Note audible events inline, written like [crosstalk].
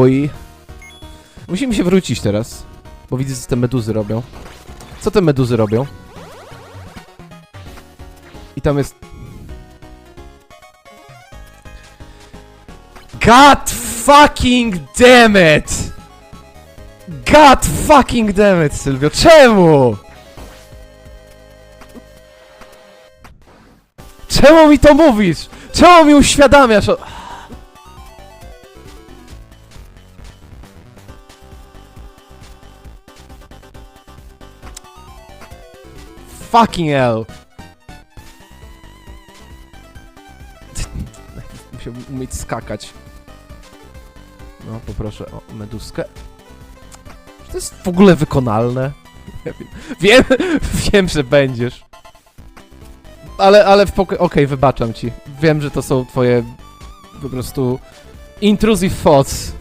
Oj. Musimy się wrócić teraz, bo widzę, co te meduzy robią. Co te meduzy robią? I tam jest... God fucking damn it! God fucking damn it, Sylwio, czemu? Czemu mi to mówisz? Czemu mi uświadamiasz? Fucking hell. Musiał umieć skakać. No, poproszę o meduskę. Czy to jest w ogóle wykonalne? [laughs] Wiem, wiem, [laughs] wiem, że będziesz. Ale, ale w pokoju... Okej, wybaczam ci. Wiem, że to są twoje po prostu intrusive thoughts.